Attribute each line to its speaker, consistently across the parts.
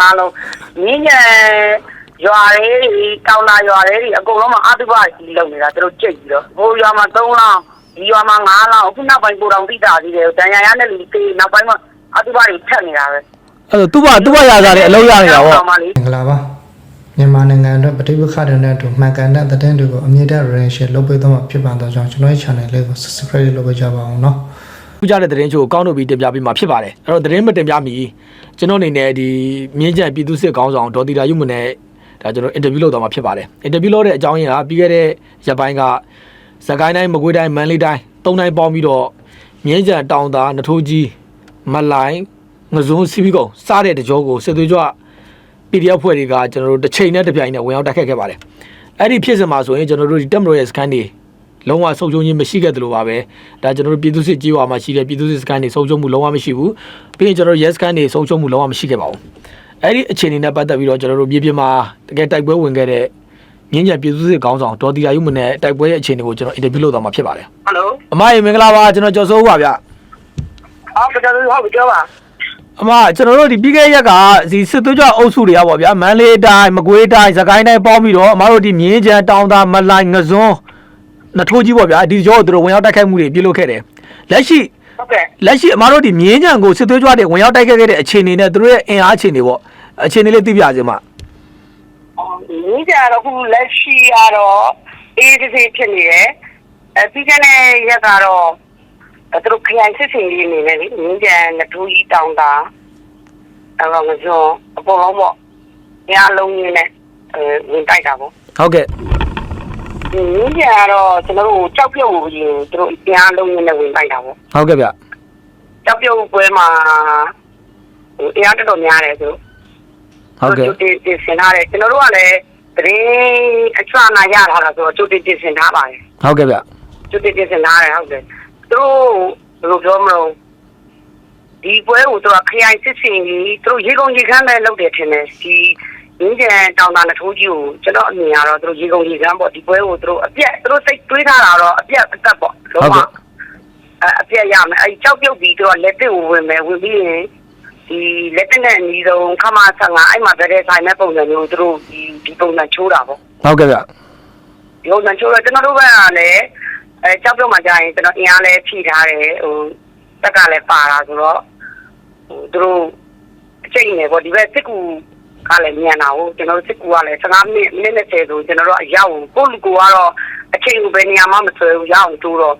Speaker 1: ငါလုံးမြင်းကြံရွာလေးကောင်းလာရွာလေးအကုန်လုံးမှာအတုပကြီးလုံနေတာသူတို့ကြိတ်ပြီးတော့ဟိုရွာမှာ3လောင်းဒီရွာမှာ5လောင်းအခုနောက်ပိုင်းကိုတောင်တိတာသေးတယ်တန်ရရနဲ့လူတေးနောက်ပိုင်းမှာအတုပတွေထက်နေတာပဲ
Speaker 2: အဲ့တော့သူ့ဘသူ့ဘရာစားတဲ့အလုပ်ရနေတာပေါ့
Speaker 1: မှလေး
Speaker 3: မင်္ဂလာပါမြန်မာနိုင်ငံအတွက်ပဋိပက္ခတွေနဲ့အတူမှန်ကန်တဲ့သတင်းတွေကိုအမြင့်တဲ့ relation လုပ်ပေးသွားမှာဖြစ်ပါတော့ကြောင့်ကျွန်တော်ရဲ့ channel လေးကို subscribe လုပ်ပေးကြပါအောင်เนาะ
Speaker 2: ခုကြတဲ့သတင်းချို့ကိုကောင်းထုတ်ပြီးတင်ပြပေးမှာဖြစ်ပါတယ်အဲ့တော့သတင်းမတင်ပြမီကျွန်တော်အနေနဲ့ဒီမြင်းကျန်ပြည်သူစစ်ကောင်းဆောင်ဒေါ်တီတာယုမနဲ့ဒါကျွန်တော်အင်တာဗျူးလုပ်သွားမှာဖြစ်ပါတယ်အင်တာဗျူးလုပ်တဲ့အကြောင်းရင်းကပြီးခဲ့တဲ့ရက်ပိုင်းကစကိုင်းတိုင်းမကွေးတိုင်းမန္တလေးတိုင်းသုံးတိုင်းပေါင်းပြီးတော့မြင်းကျန်တောင်သာနထိုးကြီးမလိုင်းငစုံစီပီကုံစားတဲ့တကြောကိုစစ်သွေးကြွ PDF ဖွဲ့တွေကကျွန်တော်တို့တစ်ချိန်နဲ့တစ်ပြိုင်နဲ့ဝင်ရောက်တိုက်ခတ်ခဲ့ပါတယ်အဲ့ဒီဖြစ်စဉ်မှာဆိုရင်ကျွန်တော်တို့ဒီတက်မတော်ရဲ့စကန်တွေ လုံးဝဆုံးရှုံးခြင်းမရှိခဲ့သလိုပါပဲဒါကျွန်တော်တို့ပြည်သူစစ်ကြေးဝါမှာရှိတဲ့ပြည်သူစစ်စကန်တွေဆုံးရှုံးမှုလုံးဝမရှိဘူးပြီးရင်ကျွန်တော်တို့ yes စကန်တွေဆုံးရှုံးမှုလုံးဝမရှိခဲ့ပါဘူးအဲ့ဒီအခြေအနေနဲ့ပတ်သက်ပြီးတော့ကျွန်တော်တို့မြေပြင်မှာတကယ်တိုက်ပွဲဝင်ခဲ့တဲ့မြင်းကြံပြည်သူစစ်ကောင်းဆောင်ဒေါ်တီယာယုမနဲ့တိုက်ပွဲရဲ့အခြေအနေကိုကျွန်တော်အင်တာဗျူးလုပ်သွားမှာဖြစ်ပါတယ်
Speaker 1: ဟယ်လို
Speaker 2: အမရေမင်္ဂလာပါကျွန်တော်ကျော်စိုးပါဗျ
Speaker 1: အော်ကျွန်တော်ဟုတ်ပြီပြောပါ
Speaker 2: အမကျွန်တော်တို့ဒီပြီးခဲ့တဲ့ရက်ကဒီစစ်သွေးကြွအုပ်စုတွေကပေါ့ဗျာမန္တလေးတိုင်းမကွေးတိုင်းစကိုင်းတိုင်းပေါင်းပြီးတော့အမတို့ဒီမြင်းကြံတောင်သာမလိုင်ငစွန်း နထိုးကြီးပေါ့ဗျာဒီကြောသူတို့ဝင်ရောက်တိုက်ခိုက်မှုတွေပြုလုပ်ခဲ့တယ်လက်ရှိ
Speaker 1: ဟုတ်ကဲ့
Speaker 2: လက်ရှိအမတို့ဒီမြင်းကြံကိုစစ်သွေးကြွတွေဝင်ရောက်တိုက်ခိုက်ခဲ့တဲ့အခြေအနေနဲ့သူတို့ရဲ့အင်အားအခြေအနေပေါ့အခြေအနေလေးသိပြစေမှာ
Speaker 1: အော်မြင်းကြံတော့ခုလက်ရှိကတော့အေးစစ်စစ်ဖြစ်နေတယ်အဲပြီးခဲ့တဲ့ရက်ကတော့အဲသူတို့ခရိုင်စစ်စင်လေးအနေနဲ့လေမြင်းကြံနထိုးကြီးတောင်တာအဲတော့ငစုံအပေါ်လုံးပေါ့ညလုံးရင်းနဲ့အဲဝင်တိုက်တာပေါ့
Speaker 2: ဟုတ်ကဲ့
Speaker 1: ဒီမြင်းကြံကတော့ကျွန်တော်တို့ကြောက်ပြုတ်ကိုရင်သူတို့ညလုံးရင်းနဲ့ဝင်တိုက်တာပေါ့
Speaker 2: ဟုတ်ကဲ့ဗျ
Speaker 1: ကြောက်ပြုတ်ပွဲမှာဟိုတရားတော်တော်များတယ်သူ
Speaker 2: ဟုတ်ကဲ့
Speaker 1: ကျုပ်တင်တင်ဆင်ထားတယ်ကျွန်တော်တို့ကလည်းတရင်အချွာနာရထားတာဆိုတော့ကျုပ်တင်တင်ဆင်ထားပါတယ်
Speaker 2: ဟုတ်ကဲ့ဗျ
Speaker 1: ကျုပ်တင်တင်ဆင်ထားတယ်ဟုတ်တယ်သူတို့ဘယ်လိုပြောမလို့ဒီပွဲကိုသူကခရိုင်စစ်စင်ကြီးသူတို့ရေကုန်ရေခမ်းလည်းလုပ်တယ်ထင်တယ်ဒီ ရင်းကျန်တောင်တာနထိုးကြီးကိုကျွန်တော်အမြင်ကတော့သူတို့ရေကုန်ရေခမ်းပေါ့ဒီပွဲကိုသူတို့အပြက်သူတို့စိတ်တွေးထားတာတော့အပြက်အသက်ပေါ့လုံးဝအအပြက်ရမယ်အဲကြောက်ပြုတ်ပြီးသူကလက်တစ်ကိုဝင်မယ်ဝင်ပြီးရင်ဒီလက်တက်နဲ့အနီးဆုံးခမ15အဲ့မှာဗတဲ့ဆိုင်မဲ့ပုံစံမျိုးသူတို့ဒီဒီပုံစံချိုးတာပေါ့
Speaker 2: ဟုတ်ကဲ့ဗျ
Speaker 1: ဒီပုံစံချိုးတော့ကျွန်တော်တို့ကလည်းအဲကြောက်ပြုတ်မှကြာရင်ကျွန်တော်အင်အားလည်းဖြည့်ထားတယ်ဟိုတက်ကလည်းပါတာဆိုတော့ဟိုသူတို့အချိန်နေပေါ့ဒီဘက်စစ်ကူ ကလည်းမြန်တာဟုတ်ကျွန်တော်တို့စစ်ကူကလည်း15မိနစ်မိနစ်20ဆိုကျွန်တော်တို့အရောက်ကိုလူကိုကတော့အချိန်ကိုဘယ်နေရာမှမဆွဲဘူးရအောင်တိုးတော့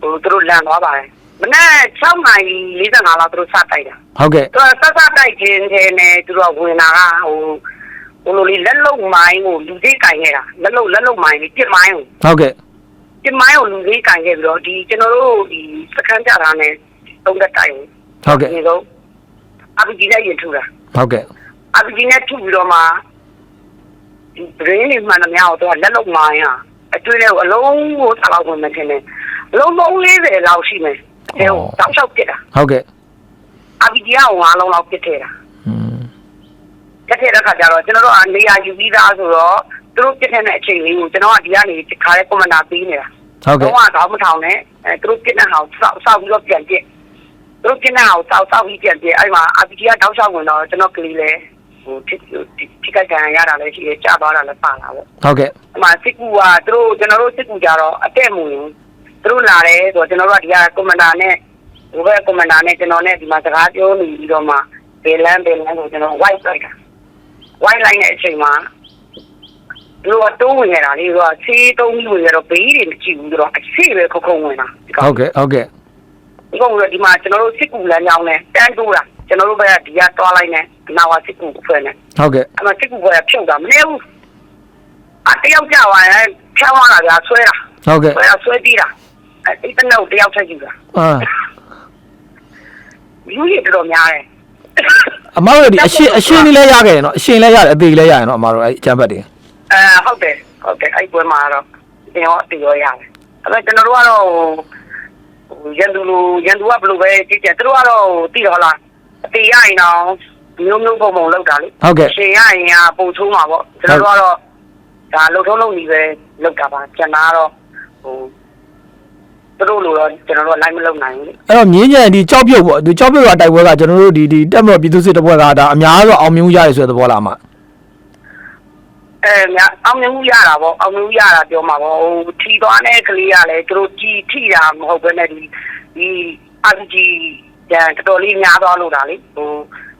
Speaker 1: ဟိုသူတို့လန်သွားပါတယ်မနေ့6နာရီ45လောက်သူတို့စတိုက်တာ
Speaker 2: ဟုတ်ကဲ့
Speaker 1: သူကဆက်ဆက်တိုက်ခြင်းတဲ့နဲ့သူတို့ကဝင်လာတာဟိုဟိုလိုလေးလက်လုံမိုင်းကိုလူသေးကင်ခဲ့တာလက်လုံလက်လုံမိုင်းလေးပြစ်မိုင်းကို
Speaker 2: ဟုတ်ကဲ့
Speaker 1: ပြစ်မိုင်းကိုလူသေးကင်ခဲ့ပြီးတော့ဒီကျွန်တော်တို့ဒီစခန်းကြတာနဲ့တုံးတက်တိုင်
Speaker 2: ဟုတ်ကဲ့
Speaker 1: ဒီတော့အပီကြီးနဲ့ရင်ထူတာ
Speaker 2: ဟုတ်ကဲ့
Speaker 1: အပီကြီးနဲ့ထူပြီးတော့မှဒီ brain လေးမှန်သမျှကိုသူကလက်လုံမိုင်းอ่ะအတွင်းထဲကိုအလုံးကိုဆက်လောက်ဝင်မှထင်တယ်အလုံး340လောက်ရှိမယ်အဲဟိုတောက်လျှောက်ပြစ်တာ
Speaker 2: ဟုတ်ကဲ့
Speaker 1: အပီကြီးက9လုံးလောက်ပြစ်ထဲတာ
Speaker 2: อืม
Speaker 1: တက်တဲ့အခါကျတော့ကျွန်တော်တို့ကနေရာယူပြီးသားဆိုတော့သူတို့ပြစ်တဲ့အချိန်လေးကိုကျွန်တော်ကဒီကနေခါရဲကွန်မန်ဒါပေးနေတာ
Speaker 2: ဟုတ်ကဲ့
Speaker 1: တော့တော့မထောင်နဲ့အဲသူတို့ပြစ်တဲ့ဟာကိုစောက်စောက်ပြီးတော့ပြန်ပြစ်သူတို့ပြစ်တဲ့ဟာကိုစောက်စောက်ပြီးပြန်ပြစ်အဲ့မှာ RPG ကတောက်လျှောက်ဝင်တော့ကျွန်တော်ကလေးလဲ ဟိုထိထိခိုက်ခံရတာလည်းရှိတယ်ကြာသွားတာလည်းပါလာပေါ့
Speaker 2: ဟုတ်ကဲ့
Speaker 1: အမှစစ်ကူကသူတို့ကျွန်တော်တို့စစ်ကူကြတော့အတက်မူရင်သူတို့လာတယ်ဆိုတော့ကျွန်တော်တို့ကဒီကကွန်မန်ဒါနဲ့ဟိုဘက်ကွန်မန်ဒါနဲ့ကျွန်တော်နဲ့ဒီမှာစကားပြောနေပြီးတော့မှဘယ်လန်းဘယ်လန်းဆိုကျွန်တော် white လိုက်တာ white line တဲ့အချိန်မှာသူကတိုးဝင်ရတာလေသူကဆေးတုံးပြီးဝင်ရတော့ဘေးတွေမကြည့်ဘူးသူတော့အရှိပဲခုံခုံဝင်တာဒီကောင်
Speaker 2: ဟုတ်ကဲ့ဟုတ်ကဲ့
Speaker 1: ဒီကောင်ကဒီမှာကျွန်တော်တို့စစ်ကူလမ်းကြောင်းနဲ့တန်းတိုးတာကျွန်တော်တို့ဘက်ကဒီကတွားလိုက်နဲ့ နာဝါစစ်ကူဖွဲ့နဲ့
Speaker 2: ဟုတ်ကဲ့
Speaker 1: အမှစစ်ကူဖွဲ့ကဖြုတ်တာမနေဘူးအတယောက်ကြသွားရင်ဖြောင်းသွားတာကဆွဲတာ
Speaker 2: ဟုတ်ကဲ့
Speaker 1: ဆွဲတာဆွဲပြီးတာအဲ့ဒီတနုတ်တယောက်ထက်ယူတာ
Speaker 2: အာ
Speaker 1: လူကြီးတော်တော်များတယ်
Speaker 2: အမတို့ဒီအရှင်အရှင်လေးလည်းရခဲ့တယ်နော်အရှင်လည်းရတယ်အသေးလည်းရရင်နော်အမတို့အဲ့အချမ်းဘတ်တွေ
Speaker 1: အဲဟုတ်တယ်ဟုတ်တယ်အဲ့ပွဲမှာတော့တင်ရောတင်ရောရတယ်အဲ့တော့ကျွန်တော်တို့ကတော့ဟိုရန်သူလူရန်သူကဘယ်လိုပဲကြည့်ကြသူတို့ကတော့တည်တော်လားအတေရရင်တော့ မျိုးမျိုးပုံပုံလောက်တာလေ
Speaker 2: ဟုတ်ကဲ့
Speaker 1: ရှင်ရရင်ကပုံချိုးမှာပေါ့ကျွန်တော်တို့ကတော့ဒါလုံထုံးလုံကြီးပဲလောက်တာပါကျန်တာကတော့ဟိုသူတို့လိုတော့ကျွန်တော်တို့လိုက်မလုပ်နိုင်ဘူးလေ
Speaker 2: အဲ့တော့မြင်းကြံဒီကြောက်ပြုတ်ပေါ့ဒီကြောက်ပြုတ်ကတိုက်ပွဲကကျွန်တော်တို့ဒီဒီတက်မတော်ပြည်သူစစ်တပ်ဖွဲ့ကဒါအများဆုံးအောင်မြင်မှုရတယ်ဆိုတဲ့သဘောလားအမ
Speaker 1: အဲများအောင်မြင်မှုရတာပေါ့အောင်မြင်မှုရတာပြောမှာပေါ့ဟိုထီသွားတဲ့ကလေးကလည်းသူတို့ကြည်ထိတာမဟုတ်ဘဲနဲ့ဒီဒီ RPG တန်တော်တော်လေးများသွားလို့တာလေဟို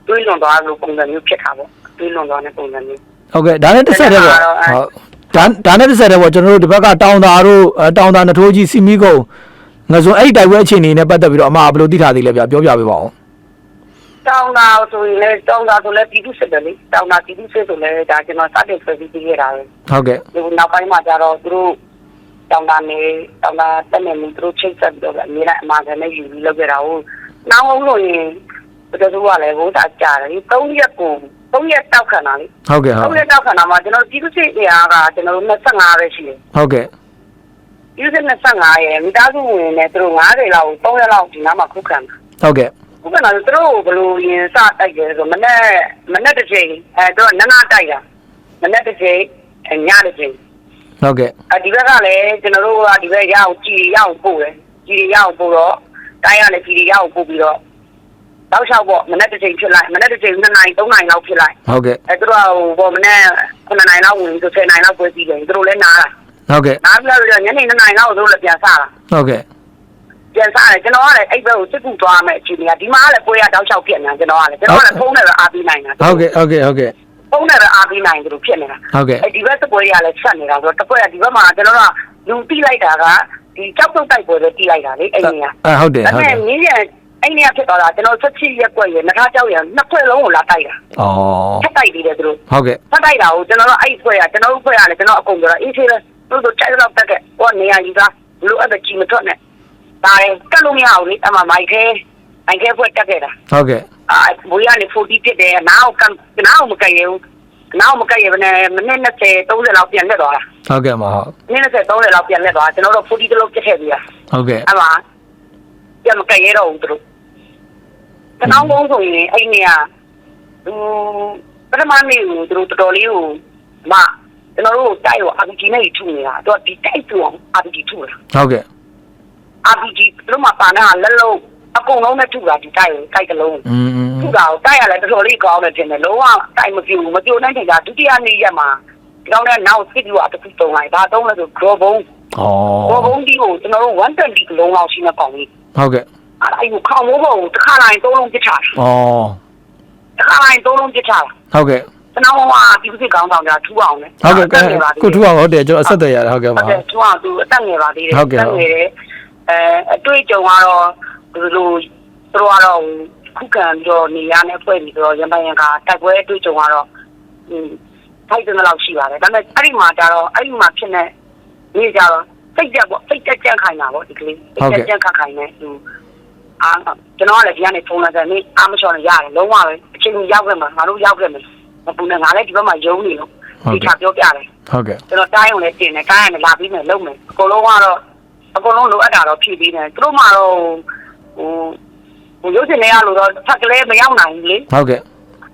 Speaker 1: တွေးလွန်သွားလို့ပုံစံမျိုးဖြစ်တာပေါ့တွေးလွန်သွားတဲ့ပုံစံမျိုး
Speaker 2: ဟုတ်ကဲ့ဒါနဲ့တစ်ဆက်တည်းပေါ့ဟုတ်ဒါဒါနဲ့တစ်ဆက်တည်းပေါ့ကျွန်တော်တို့ဒီဘက်ကတောင်သာတို့အဲတောင်သာနထိုးကြီးစီမီကုန်းငါဆိုအဲ့ဒီတိုက်ပွဲအခြေအနေနဲ့ပတ်သက်ပြီးတော့အမဘယ်လိုသိထားသေးလဲဗျပြောပြပေးပါဦး
Speaker 1: တောင်းတာဆိုရင်လည်းတောင်းတာဆိုလည်းပြည်သူစစ်တယ်လေတောင်းတာပြည်သူစစ်ဆိုလည်းဒါကျွန်တော်စတင်ဖွဲ့စည်းပေးခဲ့တာပဲ
Speaker 2: ဟုတ်ကဲ့
Speaker 1: ဒီနောက်ပိုင်းမှာကျတော့သူတို့တောင်းတာနေတောင်းတာတက်နေမှုသူတို့ချိတ်ဆက်ပြီးတော့အများနဲ့အမှားခံနဲ့ယူပြီးလုပ်ခဲ့တာဟုတ်နောက်ဟုတ်လို့ရင် ဘယ်သူကလည်းဘိုးတာကြားတယ်3ရက်ကို3ရက်တောက်ခံတာလေ
Speaker 2: ဟုတ်ကဲ့ဟုတ်
Speaker 1: 3ရက်တောက်ခံတာမှာကျွန်တော်ပြည်သူစစ်နေရာကကျွန်တော်တို့25ပဲရှိတယ်
Speaker 2: ဟုတ်ကဲ့
Speaker 1: ပြည်သူစစ်25ရဲ့မိသားစုဝင်နဲ့သူတို့90လောက်3ရက်လောက်ဒီနားမှာခုခံတာ
Speaker 2: ဟုတ်ကဲ့
Speaker 1: ခုခံတာသူတို့ဘယ်လိုရင်စတိုက်တယ်ဆိုမနေ့မနေ့တစ်ချိန်အဲတော့နနာတိုက်တာမနေ့တစ်ချိန်ညတစ်ချိန်
Speaker 2: ဟုတ်ကဲ့
Speaker 1: အဒီဘက်ကလည်းကျွန်တော်တို့ကဒီဘက်ရအောင်ကြည်ရအောင်ပို့တယ်ကြည်ရအောင်ပို့တော့တိုင်းရလည်းကြည်ရအောင်ပို့ပြီးတော့ တောက်လျှောက်ပေါ့မနေ့တစ်ချိန်ဖြစ်လိုက်မနေ့တစ်ချိန်2နိုင်3နိုင်လောက်ဖြစ်လိုက်
Speaker 2: ဟုတ်ကဲ့
Speaker 1: အဲသူတို့ကဟိုပေါ့မနေ့9နိုင်လောက်ဝင်ဆို10နိုင်လောက်ပွဲပြီးတယ်သူတို့လည်းနားလာ
Speaker 2: ဟုတ်ကဲ့
Speaker 1: နားပြီးတော့ညနေ2နိုင်လောက်သူတို့လည်းပြန်စားလာ
Speaker 2: ဟုတ်ကဲ့
Speaker 1: ပြန်စားတယ်ကျွန်တော်ကလည်းအဲ့ဘက်ကိုစစ်ကူသွားမယ်အချိန်ကြီးဒီမှာကလည်းပွဲရတောက်လျှောက်ဖြစ်နေတာကျွန်တော်ကလည်းကျွန်တော်ကလည်းဖုန်းနဲ့ပဲအားပေးနိုင်တာ
Speaker 2: ဟုတ်ကဲ့ဟုတ်ကဲ့ဟုတ်ကဲ့
Speaker 1: ဖုန်းနဲ့ပဲအားပေးနိုင်တယ်လို့ဖြစ်နေတာ
Speaker 2: ဟုတ်ကဲ့
Speaker 1: အဲဒီဘက်စပွဲရလည်းဆက်နေတာဆိုတော့တစ်ပွဲကဒီဘက်မှာကျွန်တော်ကလူတိလိုက်တာကဒီကြောက်တုတ်တိုက်ပွဲပဲတိလိုက်တာလေအဲ့ဒီက
Speaker 2: အဲဟုတ်တယ်
Speaker 1: ဒါ
Speaker 2: ဟုတ်
Speaker 1: ပေ
Speaker 2: တယ်
Speaker 1: မဲ့မြင်းရ အဲ့ဒီကဖြစ်သွားတာကျွန်တော်ဆက်ချစ်ရက်ကွက်ရနှစ်ခါကြောက်ရနှစ်ဖွဲ့လုံးကိုလာတိုက်တာ
Speaker 2: ဩ
Speaker 1: ထက်တိုက်ပြီးတယ်သူတို့
Speaker 2: ဟုတ်ကဲ့
Speaker 1: ထက်တိုက်တာကိုကျွန်တော်တို့အဲ့ဒီဖွဲ့ကကျွန်တော်တို့ဖွဲ့ကလည်းကျွန်တော်အကုန်ပြောတာအေးသေးတယ်သူတို့တိုက်တော့တက်ကဟိုနေရာကြီးကလူအဲ့ဒါကြီးမထွက်နဲ့ဒါရင်တက်လို့မရဘူးလေအမှမိုက်ခဲမိုက်ခဲဖွဲ့တက်ခဲ့တာ
Speaker 2: ဟုတ်ကဲ့
Speaker 1: အာဘိုးရနေ40ဖြစ်တယ်နားကိုကနားကိုမကဲရဘူးနားကိုမကဲရဘဲနဲ့မိနစ်20 30လောက်ပြန်လက်သွားတာ
Speaker 2: ဟုတ်ကဲ့မဟုတ်
Speaker 1: နည်းနည်း30 30လောက်ပြန်လက်သွားကျွန်တော်တို့40တလုံးပြစ်ထည့်ပြီးတာ
Speaker 2: ဟုတ်ကဲ့
Speaker 1: အဲ့မှာပြန်မကဲရတော့ဘူးသူတို့ တနောင်းကုန်းဆိုရင်အဲ့နေရာဟိုပထမနေ့ကိုသူတို့တော်တော်လေးကိုမကျွန်တော်တို့တိုက်ရော RPG နဲ့ထုနေတာသူကဒီတိုက်သူအောင် RPG ထုတာ
Speaker 2: ဟုတ်ကဲ့
Speaker 1: RPG သူတို့မှာပါနာလက်လုံးအကုန်လုံးနဲ့ထုတာဒီတိုက်ကိုတိုက်တလုံး
Speaker 2: อืม
Speaker 1: ထုတာကိုတိုက်ရလဲတော်တော်လေးကောင်းတယ်ထင်တယ်လုံးဝတိုက်မပြူမပြူနိုင်ချင်တာဒုတိယနေ့ရက်မှာဒီကောင်ကနောက်စစ်ပြီးတော့တစ်ခုတုံးလိုက်ဒါတုံးလဲဆို grow bone
Speaker 2: ဩ
Speaker 1: grow bone ဒီကိုကျွန်တော်တို့120ကလုံးလောက်ရှိနေပေါင်ကြီး
Speaker 2: ဟုတ်ကဲ့
Speaker 1: အဲ့ဒါကိုခေါင်းမိုးပေါ်ကိုတစ်ခါလိုက်သုံးလုံးပြစ်ချတာ
Speaker 2: ဩ
Speaker 1: တစ်ခါလိုက်သုံးလုံးပြစ်ချတာ
Speaker 2: ဟုတ်ကဲ့
Speaker 1: ကျွန်တော်ကဒီစစ်ကောင်းဆောင်ကြထူအောင်လေ
Speaker 2: ဟုတ်ကဲ့ကိုထူအောင်ဟုတ်တယ်ကျွန်တော်အဆက်အသွယ်ရတယ်ဟုတ်ကဲ့
Speaker 1: ဟု
Speaker 2: ပါ
Speaker 1: တ်တယ်ထူအောင်သူအသက်ငယ်ပါသေးတယ်
Speaker 2: ဟုတ်ကဲ့
Speaker 1: ငယ်တယ်အဲအတွေ့အကြုံကတော့ဒီလိုသူတို့ကတော့ခုခံပြီးတော့နေရနဲ့ဖွဲ့ပြီးတော့ရံပိုင်ရံကတိုက်ပွဲအတွေ့အကြုံကတော့ဟင်းထိုက်တဲ့လောက်ရှိပါတယ်ဒါပေမဲ့အဲ့ဒီမှာကျတော့အဲ့ဒီမှာဖြစ်နေနေကြတော့စိတ်ကြက်ပေါ့စိတ်ကြက်ကြက်ခိုင်းတာပေါ့ဒီကလေးစိတ်ကြက်ကြက်ခတ်ခိုင်းနေသူ အာကျွန်တော်ကလည်းဒီကနေဖုန်းလိုက်တယ်နေအာမချော်နေရတယ်လုံးဝပဲအချိန်ကြီးရောက်ခဲ့မှာငါတို့ရောက်ခဲ့မယ်မပူနဲ့ငါလည်းဒီဘက်မှာယုံနေလို့ဒီချပြောပြတယ်
Speaker 2: ဟုတ်ကဲ့
Speaker 1: ကျွန်တော်တိုင်းအောင်လည်းတင်တယ်တိုင်းအောင်လည်းလာပြီးမယ်လုပ်မယ်အကုန်လုံးကတော့အကုန်လုံးလိုအပ်တာတော့ဖြည့်ပြီးတယ်သူတို့မှတော့ဟိုဟိုရုပ်ရှင်တွေရလို့တော့ဖက်ကလေးမရောက်နိုင်ဘူးလေ
Speaker 2: ဟုတ်ကဲ့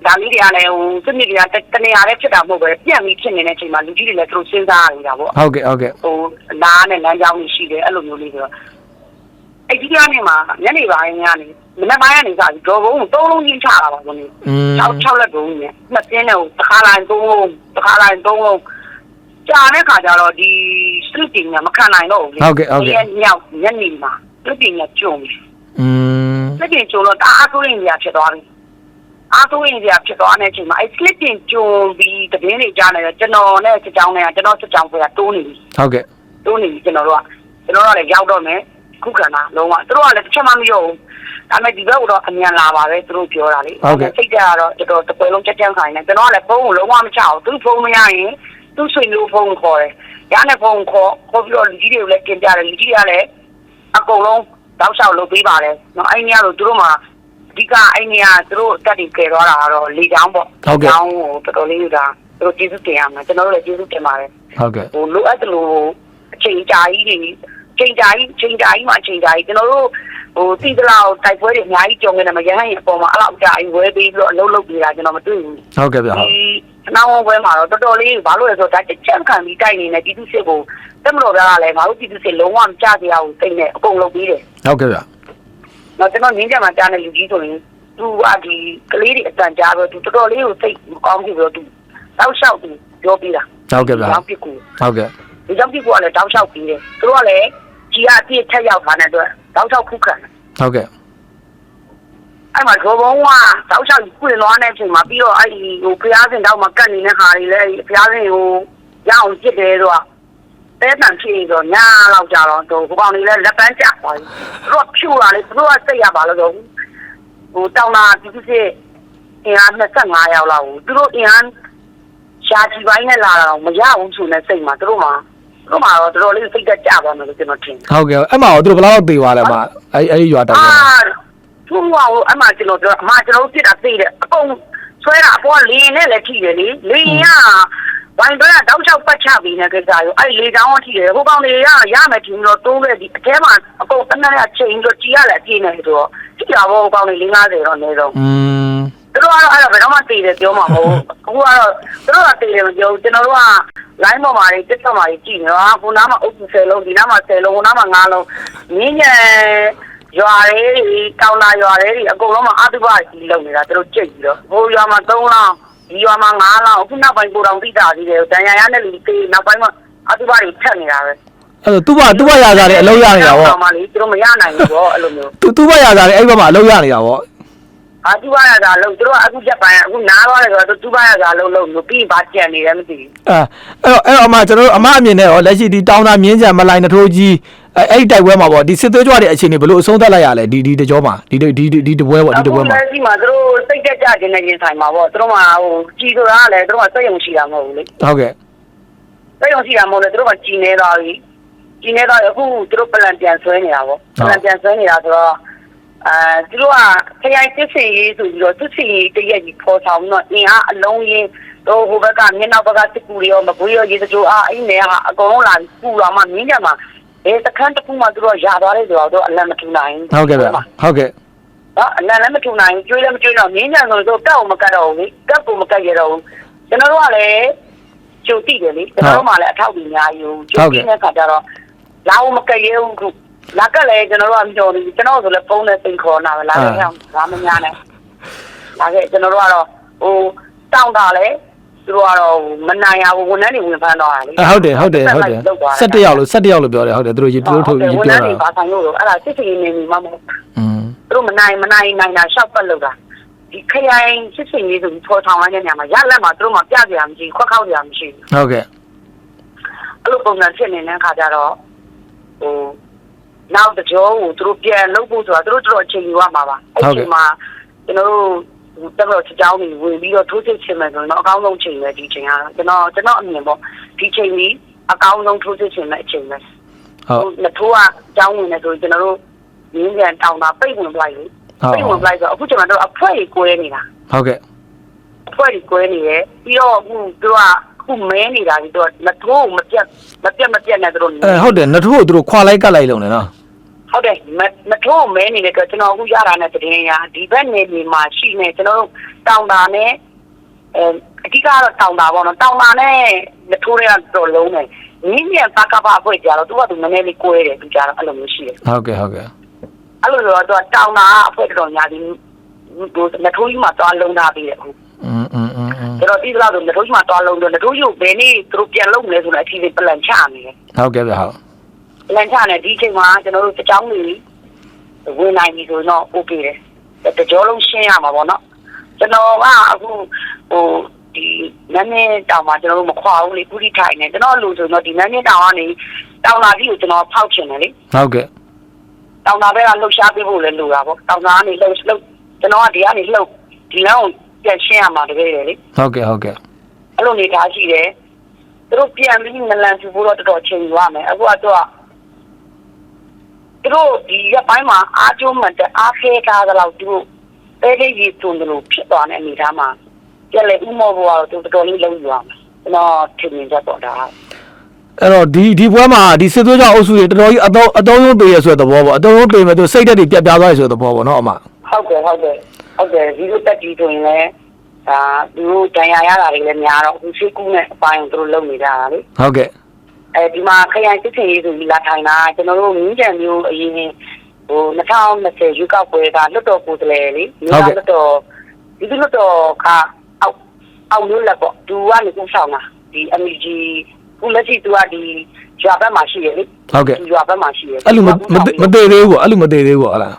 Speaker 1: ဒါလေးတွေကလည်းဟိုစနစ်တွေကတနေရာလေးဖြစ်တာမဟုတ်ပဲပြန့်ပြီးဖြစ်နေတဲ့အချိန်မှာလူကြီးတွေလည်းသူတို့စဉ်းစားနေတာပေါ့
Speaker 2: ဟုတ်ကဲ့ဟုတ်ကဲ့
Speaker 1: ဟိုနားနဲ့လမ်းကြောင်းကြီးရှိတယ်အဲ့လိုမျိုးလေးဆိုတော့ အဲ့ဒီကနေမှညနေပိုင်းကနေမနက်ပိုင်းကနေစပြီးဒေါ်ဘုံကို၃လုံးကြီးချတာပါကိုနေ၆၆လက်ဘုံနဲ့နှစ်ပြင်းနဲ့တစ်ခါလိုက်၃လုံးတစ်ခါလိုက်၃လုံးကြာတဲ့ခါကျတော့ဒီ street တင်ကမခံနိုင်တော့ဘူးဟုတ်ကဲ့ဟုတ်ကဲ့ညောက်ညနေမှာ street တင်ကကျုံပြီ
Speaker 2: อืม
Speaker 1: street တင်ကျုံတော့တအားဆိုးရင်ကြီးဖြစ်သွားပြီအားဆိုးရင်ကြီးဖြစ်သွားတဲ့အချိန်မှာအဲ့ street တင်ကျုံပြီးတပင်းတွေကြားနေတော့ကျွန်တော်နဲ့စကြောင်းနဲ့ကျွန်တော်စကြောင်းပွဲကတိုးနေပြီ
Speaker 2: ဟုတ်ကဲ့
Speaker 1: တိုးနေပြီကျွန်တော်တို့ကကျွန်တော်တို့ကလည်းရောက်တော့မယ် ခုခံတာလုံးဝသူတို့ကလည်းတစ်ချက်မှမရောဘူးဒါပေမဲ့ဒီဘက်ကတော့အမြန်လာပါပဲသူတို့ပြောတာလေစိတ်ကတော့တော်တော်တပွဲလုံးချက်ချမ်းခိုင်းနေကျွန်တော်ကလည်းဖုန်းကိုလုံးဝမချအောင်သူဖုန်းမရရင်သူဆွေမျိုးဖုန်းခေါ်တယ်ရတဲ့ဖုန်းခေါ်ခေါ်ပြီးတော့လူကြီးတွေကိုလည်းတင်ပြတယ်လူကြီးတွေကလည်းအကုန်လုံးတောက်လျှောက်လုပ်ပေးပါတယ်နော်အဲ့ဒီကတော့သူတို့မှာအဓိကအဲ့ဒီကသူတို့အတက်တွေကယ်သွားတာကတော့လေချောင်းပေါ့ချောင်းကိုတော်တော်လေးကသူတို့ကျေးဇူးတင်ရမယ်ကျွန်တော်တို့လည်းကျေးဇူးတင်ပါတယ်
Speaker 2: ဟုတ်ကဲ့
Speaker 1: ဟိုလိုအပ်တယ်လို့အချိန်ကြာကြီးတွေ ချိန်ကြာကြီးချိန်ကြာကြီးမှအချိန်ကြာကြီးကျွန်တော်တို့ဟိုတိတလောက်တိုက်ပွဲတွေအများကြီးကြုံနေတယ်မရဟန်းရင်အပေါ်မှာအဲ့လောက်ကြာအဝဲပြီးပြီးတော့အလုံးလုံးပြီးတာကျွန်တော်မတွေ့ဘူး
Speaker 2: ဟုတ်ကဲ့ဗျဟုတ်
Speaker 1: ဒီနှောင်းဝဲမှာတော့တော်တော်လေးဘာလို့လဲဆိုတော့ဒါချက်ခံပြီးတိုက်နေတဲ့ပြည်သူစစ်ကိုတက်မလို့ပြတာလဲငါတို့ပြည်သူစစ်လုံးဝမကြကြရဘူးတိတ်နေအကုန်လုံးပြီးတယ်
Speaker 2: ဟုတ်ကဲ့ဗျ
Speaker 1: တော့ကျွန်တော်ငင်းကြမှာကြားနေလူကြီးဆိုရင်သူကဒီကလေးတွေအတန်ကြားတော့သူတော်တော်လေးကိုစိတ်မကောင်းဘူးပြီးတော့သူတောက်လျှောက်သူပြောပြတာ
Speaker 2: ဟုတ်ကဲ့ဗျ
Speaker 1: တောက်ပြစ်ကို
Speaker 2: ဟုတ်ကဲ့
Speaker 1: ဒီကြောင့်ပြစ်ကိုကလည်းတောက်လျှောက်ပြီးတယ်သူတို့ကလည်း ကြီးအပြည့်ထက်ရောက်သွားတဲ့အတွက်တောက်လျှောက်ခုခံတယ်
Speaker 2: ဟုတ်ကဲ့
Speaker 1: အဲ့မှာဘောဘုံကတောက်လျှောက်ကွင်သွားတဲ့အချိန်မှာပြီးတော့အဲ့ဒီဟိုဖျားစင်တောက်မှာကတ်နေတဲ့ဟာတွေလည်းဖျားစင်ကိုရအောင်ပြစ်တယ်ဆိုတော့တဲတန်ဖြစ်နေတော့ညာလောက်ကြတော့ဟိုကောင်တွေလည်းလက်ပန်းကျသွားပြီသူတို့ဖြူလာလေသူတို့ကစိတ်ရပါလို့ဆိုဟိုတောင်းလာဒီစစ်အင်အား25ယောက်လောက်ကိုသူတို့အင်အားရှားချီပိုင်းနဲ့လာတာတော့မရဘူးဆိုတဲ့စိတ်မှာသူတို့မှာသူ တို့မှာတော့တော်တော်လေးစိတ်သက်ကြပါမယ်လို့ကျွန်တော်ထင်တယ်
Speaker 2: ဟုတ်ကဲ့အဲ့မှာတော့သူတို့ဘယ်လောက်သေးသွားလဲမအဲ့အဲ့ဒီရွာတောင်
Speaker 1: အာ
Speaker 2: က
Speaker 1: သူ့ဟာကိုအမှကျွန်တော်ပြောအမှကျွန်တော်ပြစ်တာသိတယ်အကုန်ဆွဲတာအပေါ်လင်းနဲ့လည်းထိတယ်လေလင်းကဝိုင်းတော့တောက်ချောက်ပတ်ချပြီးနေကြကြရောအဲ့လေချောင်းကထိတယ်ဟိုကောင်တွေကရမယ်ထင်တော့တိုးခဲ့ဒီအထဲမှာအကုန်တနက်ရချိန်တော့ကြီးရလည်းအပြည့်နေဆိုတော့ကြည့်ရဘောဟိုကောင်တွေ50တော့နေတော့
Speaker 2: อืม
Speaker 1: သူ တို့ကတော့အဲ့ဒါဘယ်တော့မှတည်တယ်ပြောမှာမဟုတ်ဘူးအခုကတော့သူတို့ကတည်တယ်မပြောဘူးကျွန်တော်တို့က line ပေါ်မှာတွေ TikTok မှာတွေကြည့်နေတော့ခုနားမှာအုပ်စု10လုံးဒီနားမှာ10လုံးခုနားမှာ9လုံးမြင်းညံရွာတွေတောင်လာရွာတွေအကုန်လုံးမှာအတုပကြီးလုံနေတာသူတို့ကြိတ်ပြီးတော့ဟိုရွာမှာ3လောင်းဒီရွာမှာ9လောင်းအခုနောက်ပိုင်းကိုတောင်သိတာသေးတယ်တန်ရရနဲ့လူသေးနောက်ပိုင်းမှာအတုပတွေထက်နေတာပဲ
Speaker 2: အဲ့တော့သူ့ဘသူ့ဘရာစားတယ်အလုံးရနေတာဗော
Speaker 1: မှလေသူတို့မရနိုင်ဘူးဗောအဲ့လိုမျိုး
Speaker 2: သူသူ့ဘရာစားတယ်အဲ့ဘက်မှာအလုံးရနေတာဗော
Speaker 1: အာတူပါရတာလို့သူတို့ကအခုချက်ပိုင်းအခုနားသွားတယ်ဆိုတော့တူပါရတာလို့လို့လို့ပြီးဘာကြံနေတယ်မသိဘူး
Speaker 2: အဲအဲ့တော့အဲ့တော့အမကျွန်တော်တို့အမအမြင်နဲ့ရောလက်ရှိဒီတောင်းတာမြင်းကြံမလိုက်နှထိုးကြီးအဲ့အဲ့ဒီတိုက်ပွဲမှာဗောဒီစစ်သွေးကြွတဲ့အခြေအနေဘယ်လိုအဆုံးသတ်လိုက်ရလဲဒီဒီတကြောမှာဒီဒီဒီဒီတပွဲဗောဒီတပွဲမှာ
Speaker 1: အခုလက်ရှိမှာသူတို့စိတ်ကြကြခြင်းနဲ့ရင်ဆိုင်မှာပေါ့သူတို့မှာဟိုကြီးဆိုတာကလည်းသူတို့ကစိတ်ယုံရှိတာမဟုတ်ဘူးလေ
Speaker 2: ဟုတ်ကဲ့
Speaker 1: စိတ်ယုံရှိတာမဟုတ်လေသူတို့ကကြီးနေသွားပြီကြီးနေသွားပြီအခုသူတို့ပလန်ပြန်ဆွဲနေတာပေါ့ပလန်ပြန်ဆွဲနေတာဆိုတော့ အဲသူတို့ကခရိုင်စစ်စင်ရေးဆိုပြီးတော့စစ်စင်ရေးတရက်ကြီးပေါ်ဆောင်ပြီးတော့အင်အားအလုံးရင်းတော့ဟိုဘက်ကမျက်နှာဘက်ကစစ်ကူတွေရောမကွေးရောရေစကြိုအားအဲ့နေဟာအကုန်လုံးလာပူလာမှမြင်းကြမှာအဲတခန်းတစ်ခုမှသူတို့ရသွားတယ်ဆိုတော့အလံမထူနိုင်
Speaker 2: ဟုတ်ကဲ့ဗျဟုတ်ကဲ့
Speaker 1: နော်အလံလည်းမထူနိုင်ကျွေးလည်းမကျွေးတော့မြင်းကြံဆိုတော့ကောက်မကတ်တော့ဘူးလေကတ်ကိုမကတ်ရတော့ဘူးကျွန်တော်တို့ကလည်းကျုပ်တိတယ်လေကျွန်တော်တို့မှလည်းအထောက်အများကြီးကျုပ်တိတဲ့ခါကျတော့လာအောင်မကတ်ရဘူးခု လာကလည်းကျွန်တော်တို့ကမျှော်နေကျွန်တော်ဆိုလည်းဖုန်းနဲ့စိန်ခေါ်နာပဲလာခဲ့အောင်ငါမများနဲ့လာခဲ့ကျွန်တော်တို့ကတော့ဟိုတောင်းတာလေသူတို့ကတော့မနိုင်ရဘူးဝန်ထမ်းတွေဝင်ဖမ်းတော့တာလေ
Speaker 2: အဲဟုတ်တယ်ဟုတ်တယ်ဟုတ်တယ်17ရောက်လို့17ရောက်လို့ပြောတယ်ဟုတ်တယ်သူတို့ရေသူတို့ထုတ်ရေ
Speaker 1: ဝန်
Speaker 2: ပြော
Speaker 1: ထမ်းတွေ
Speaker 2: တာ
Speaker 1: ပါဆိုင်လို့အဲ့ဒါစစ်စစ်နေနေမှာမဟုတ်
Speaker 2: อืม
Speaker 1: သူတို့မနိုင်မနိုင်နိုင်တာရှောက်ပတ်လို့တာဒီခရိုင်စစ်စင်ရေးဆိုပြီးထော်ထောင်လိုက်တဲ့နေရာမှာရလက်မှာသူတို့မှပြကြရမရှိခွက်ခောက်ကြရမရှိဘူး
Speaker 2: ဟုတ်ကဲ့
Speaker 1: အဲ့လိုပုံစံဖြစ်နေတဲ့အခါကျတော့ဟို နောက်တကြောကိုသူတို့ပြန်လုပ်ဖို့ဆိုတာသူတို့တော်တော်အချိန်ယူရမှာပါအဲ့ဒီမှာကျွန်တော်တို့တက်တော့ချောင်းကြီးဝင်ပြီးတော့ထိုးစစ်ချင်မယ်ဆိုတော့အကောင်းဆုံးချိန်ပဲဒီချိန်ကတော့ကျွန်တော်ကျွန်တော်အမြင်ပေါ့ဒီချိန်ကြီးအကောင်းဆုံးထိုးစစ်ချင်တဲ့အချိန်ပဲ
Speaker 2: ဟုတ်
Speaker 1: မထိုးကအကြောင်းဝင်နေဆိုကျွန်တော်တို့ရင်းပြန်တောင်းတာပိတ်ဝင်ပလိုက်လို့
Speaker 2: ဟုတ်
Speaker 1: ပိတ်ဝင်ပလိုက်ဆိုအခုကျွန်တော်တို့အဖွဲ့ကြီးကွဲနေတာ
Speaker 2: ဟုတ်ကဲ့
Speaker 1: အဖွဲ့ကြီးကွဲနေတယ်ပြီးတော့အခုသူကအခုမဲနေတာကြီးသူကမထိုးမပြတ်မပြတ်မပြတ်နဲ့သူတို့
Speaker 2: အဲဟုတ်တယ်နှထိုးကိုသူတို့ခွာလိုက်ကတ်လိုက်လုံးတယ်နော်
Speaker 1: ဟုတ်တယ်မမထိုးမဲနေတဲ့ကကျွန်တော်အခုရတာနဲ့တည်ရဒီဘက်နေနေမှာရှိနေကျွန်တော်တို့တောင်းတာနဲ့အဲအဓိကတော့တောင်းတာပေါ့နော်တောင်းတာနဲ့မထိုးရတော့လုံးတယ်နင်းမြန်ပါကပါအဖွဲ့ကြတော့သူကသူနည်းနည်းလေးကွဲတယ်သူကြတော့အဲ့လိုမျိုးရှိတယ်
Speaker 2: ဟုတ်ကဲ့ဟုတ်ကဲ့
Speaker 1: အဲ့လိုဆိုတော့သူကတောင်းတာအဖွဲ့တော်ညာဒီဟိုမထိုးကြီးမှာသွားလုံးထားပြီးတယ်အခု
Speaker 2: อืมอืมอืมอืม
Speaker 1: ကျွန်တော်ဒီကလာဆိုမထိုးကြီးမှာသွားလုံးတော့မထိုးကြီးကိုဘယ်နေ့သူတို့ပြန်လုံးမလဲဆိုတော့အချိန်ပလန်ချနေတယ်
Speaker 2: ဟုတ်ကဲ့ဗျဟုတ်
Speaker 1: ပ လန်ချနေဒီချိန်မှာကျွန်တော်တို့စကြောင်းနေဝင်နိုင်ပြီဆိုတော့ okay တယ်တကြောလုံးရှင်းရမှာပေါ့နော်ကျွန်တော်ကအခုဟိုဒီနန်းနေတောင်မှာကျွန်တော်တို့မခွာဘူးလေကုတိထိုင်နေကျွန်တော်လူဆိုတော့ဒီနန်းနေတောင်ကနေတောင်လာကြီးကိုကျွန်တော်ဖောက်ချင်တယ်လေ
Speaker 2: ဟုတ်ကဲ့
Speaker 1: တောင်တာဘက်ကလှုပ်ရှားပေးဖို့လည်းလိုတာပေါ့တောင်တာကနေလှုပ်လှုပ်ကျွန်တော်ကဒီကနေလှုပ်ဒီလမ်းကိုပြန်ရှင်းရမှာတကယ်လေ
Speaker 2: ဟုတ်ကဲ့ဟုတ်ကဲ့
Speaker 1: အဲ့လိုနေသားရှိတယ်သူတို့ပြန်ပြီးနလန်ပြဖို့တော့တော်တော်ချိန်ယူရမယ်အခုကတော့ သူတို့ဒီရက်ပိုင်းမှာအားကျုံးမှတဲ့အားခဲထားသလောက်သူတို့တဲလေးကြီးတွန်းတယ်လို့ဖြစ်သွားတဲ့အနေသားမှာကြက်လေဥမောဘွားတော့တော်တော်လေးလုံးယူရမယ်ကျွန်တော်ထင်မြင်ချက်ပေါ့ဒါ
Speaker 2: အဲ့တော့ဒီဒီပွဲမှာဒီစစ်သွေးကြောင့်အုပ်စုတွေတော်တော်ကြီးအတော့အတော့ရုံးတည်ရဆိုတဲ့သဘောပေါ့အတော့ရုံးတည်မဲ့သူစိတ်ဓာတ်တွေပြတ်ပြားသွားရဆိုတဲ့သဘောပေါ့နော်အမ
Speaker 1: ဟုတ်တယ်ဟုတ်တယ်ဟုတ်တယ်ဒီလိုတက်ကြီးဆိုရင်လည်းဒါသူတို့တန်ရာရတာတွေလည်းများတော့အခုရှိကူးနဲ့အပိုင်းသူတို့လုပ်နေကြတာလေ
Speaker 2: ဟုတ်ကဲ့
Speaker 1: အဲဒီမှာခရိုင်စစ်စင်ရေးဆိုပြီးလာထိုင်တာကျွန်တော်တို့မြင်းကြံမျိုးအရင်ဟို2020ရွေးကောက်ပွဲကလွတ်တော်ကိုယ်စားလှယ်လေမြို့လွတ်တော်ဒီလွတ်တော်ကအောက်အောက်မျိုးလက်ပေါ့သူကနေကူဆောင်တာဒီ MEG ခုလက်ရှိသူကဒီရွာဘက်မှာရှိရလေ
Speaker 2: ဟုတ်ကဲ့
Speaker 1: ဒီရွာဘက်မှာရှိရ
Speaker 2: အဲ့လိုမမမတည်သေးဘူးပေါ့အဲ့လိုမတည်သေးဘူးပေါ့ဟုတ်လား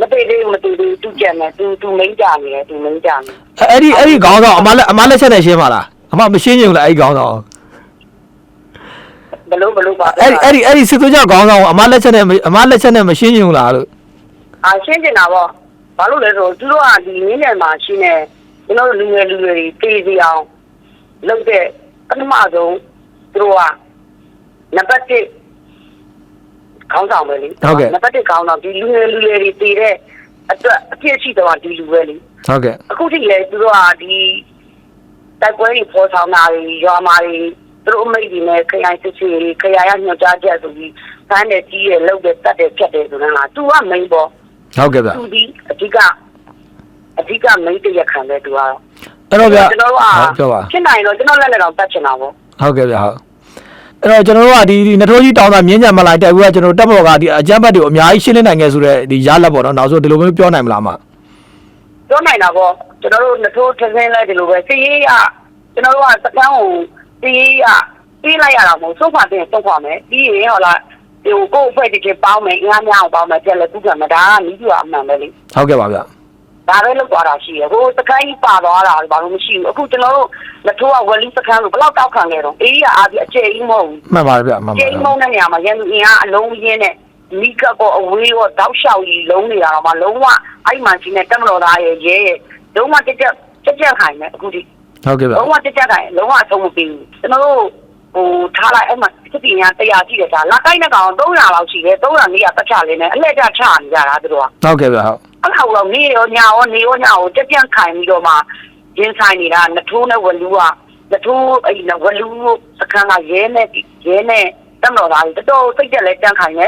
Speaker 1: မတည်သေးဘူးမတည်သေးဘူးသူကြံတယ်သူသူမိန်းကြနေတယ်သူမိန်းကြနေ
Speaker 2: အဲ့ဒီအဲ့ဒီခေါင်းဆောင်အမလက်အမလက်ချက်နဲ့ရှင်းပါလားအမမရှင်းချင်ဘူးလားအဲ့ဒီခေါင်းဆောင်
Speaker 1: ဘလို့ဘလို့ပါ
Speaker 2: အဲ့ဒီအဲ့ဒီအဲ့ဒီစစ်သွေးကြောင့်ခေါင်းဆောင်ကိုအမလက်ချက်နဲ့အမလက်ချက်နဲ့မရှင်းချင်ဘူးလားလို့
Speaker 1: အာရှင်းနေတာပေါ့ဘာလို့လဲဆိုသူတို့ကဒီနင်းနယ်မှာရှိနေကျွန်တော်တို့လူငယ်လူငယ်တွေပြေးစီအောင်လုပ်တဲ့ပထမဆုံးသူတို့ကနံပါတ်1ခေါင်းဆောင်ပဲလေနံပါတ်1ခေါင်းဆောင်ဒီလူငယ်လူငယ်တွေတည်တဲ့အတွက်အဖြစ်ရှိတော့ဒီလူပဲလေ
Speaker 2: ဟုတ်ကဲ့
Speaker 1: အခုထိလေသူတို့ကဒီတိုက်ပွဲတွေပေါ်ဆောင်တာတွေရွာမာတွေ သူတို့အမိတ်တွေနဲ့ခရိုင်စစ်စစ်ခရိုင်ရညွှန်ကြားချက်ဆိုပြီးဖမ်းတယ်ကြီးတယ်လှုပ်တယ်တတ်တယ်ဖြတ်တယ်ဆိုတော့လား तू ကမိန်ပေါ့
Speaker 2: ဟုတ်ကဲ့ဗျ
Speaker 1: သူဒီအဓိကအဓိကမိတ်တရခံတဲ့သူကတော့
Speaker 2: အဲ့တော့ဗျ
Speaker 1: ကျွန်တော်တို့က
Speaker 2: ဟုတ်ပြောပါ
Speaker 1: ဖြစ်နိုင်တော့ကျွန်တော်လက်လက်တော့တတ်ချင်တာပေါ့
Speaker 2: ဟုတ်ကဲ့ဗျဟုတ်အဲ့တော့ကျွန်တော်တို့ကဒီဒီနထိုးကြီးတောင်းတာမြင်းကြံမလိုက်တိုက်ဘူးကကျွန်တော်တက်မော်ကဒီအကြမ်းဘက်တွေကိုအများကြီးရှင်းလင်းနိုင်ခဲ့ဆိုတဲ့ဒီရလက်ပေါ့နော်နောက်ဆိုဒီလိုမျိုးပြောနိုင်မလားမ
Speaker 1: ပြောနိုင်တာပေါ့ကျွန်တော်တို့နှထိုးထင်းထင်းလိုက်ဒီလိုပဲစီရေးရကျွန်တော်တို့ကစကန်းကို စီရေးရပြေးလိုက်ရတာမဟုတ်စုခွာတင်စုခွာမယ်ပြီးရင်ဟောလားဒီကိုအဖွဲ့တစ်ချက်ပေါင်းမယ်အင်အားများအောင်ပေါင်းမယ်ပြက်လက်သူကမှာဒါကနီးပြအမှန်ပဲလေ
Speaker 2: ဟုတ်ကဲ့ပါဗျ
Speaker 1: ဒါပဲလောက်သွားတာရှိရဟိုစကိုင်းပါသွားတာဘာလို့မရှိဘူးအခုကျွန်တော်တို့လက်ထိုးကဝလီစကန်းလို့ဘယ်တော့တောက်ခံခဲ့တော့အေးရအားပြအကျယ်ကြီးမဟုတ်ဘူး
Speaker 2: မှန်ပါတယ်ဗျမှန်ပါတ
Speaker 1: ကျိ
Speaker 2: ယ်
Speaker 1: န်းမုံတဲ့နေရာမှာရန်သူအင်အားအလုံးရင်းနဲ့မိကပ်ကောအဝေးရောတောက်လျှောက်ကြီးလုံးနေတာတော့မှလုံးဝအဲ့မှရှိနေတက်မတော်သားရဲ့ရဲရဲ့လုံးဝတက်တက်တက်တက်ခိုင်နေအခုဒီ
Speaker 2: ဟုတ်ကဲ့ဗျ
Speaker 1: လုံးဝတက်တက်ခိုင်လုံးဝအဆုံးမပေးဘူးကျွန်တော်တို့ဟိုထားလိုက်အဲ့မှာစစ်ပညာတရားရှိတယ်ဒါလာကိုင်းတဲ့ကောင်300လောက်ရှိတယ်300နေရတက်ချလေးနဲ့အလှည့်ကျချနေကြတာသူတို့က
Speaker 2: ဟုတ်ကဲ့ဗျဟုတ်
Speaker 1: အဲ့လောက်တော့နေရောညာရောနေရောညာရောတက်ပြန်ခိုင်ပြီးတော့မှရင်းဆိုင်နေတာနထိုးနဲ့ဝလူကနထိုးအဲ့ဝလူစခန်းကရဲနဲ့ရဲနဲ့တက်မတော်သားကြီးတော်တော်စိတ်တက်လဲတန်းခိုင်နေ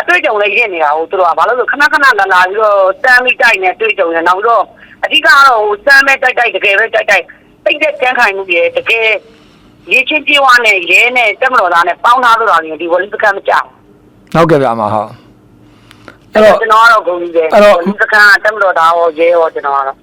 Speaker 1: အတွေ့အကြုံလည်းရင့်နေတာဟိုသူတို့ကဘာလို့လဲခဏခဏလာလာပြီးတော့စမ်းပြီးတိုက်နေအတွေ့အကြုံရနောက်တော့အဓိကတော့ဟိုစမ်းမဲ့တိုက်တိုက်တကယ်ပဲတိုက်တိုက် စိတ်တက်တန်းခိုင်မှုကြီးတကယ်ရေချင်းပြေဝနဲ့ရဲနဲ့တက်မတော်သားနဲ့ပေါင်းထားတော့တယ်ဒီဝလူစခန်းမကြောက်
Speaker 2: ဟုတ်ကဲ့ဗျအမဟုတ်အဲ့
Speaker 1: အဲ့
Speaker 2: တော့
Speaker 1: တော့ကျွန်တော်ကတော့ဂုဏ်ကြီးတယ်
Speaker 2: အဲ့တော့
Speaker 1: ဝလူစခန်းကတက်မတော်သားရောရဲရောကျွန်တော်ကတော့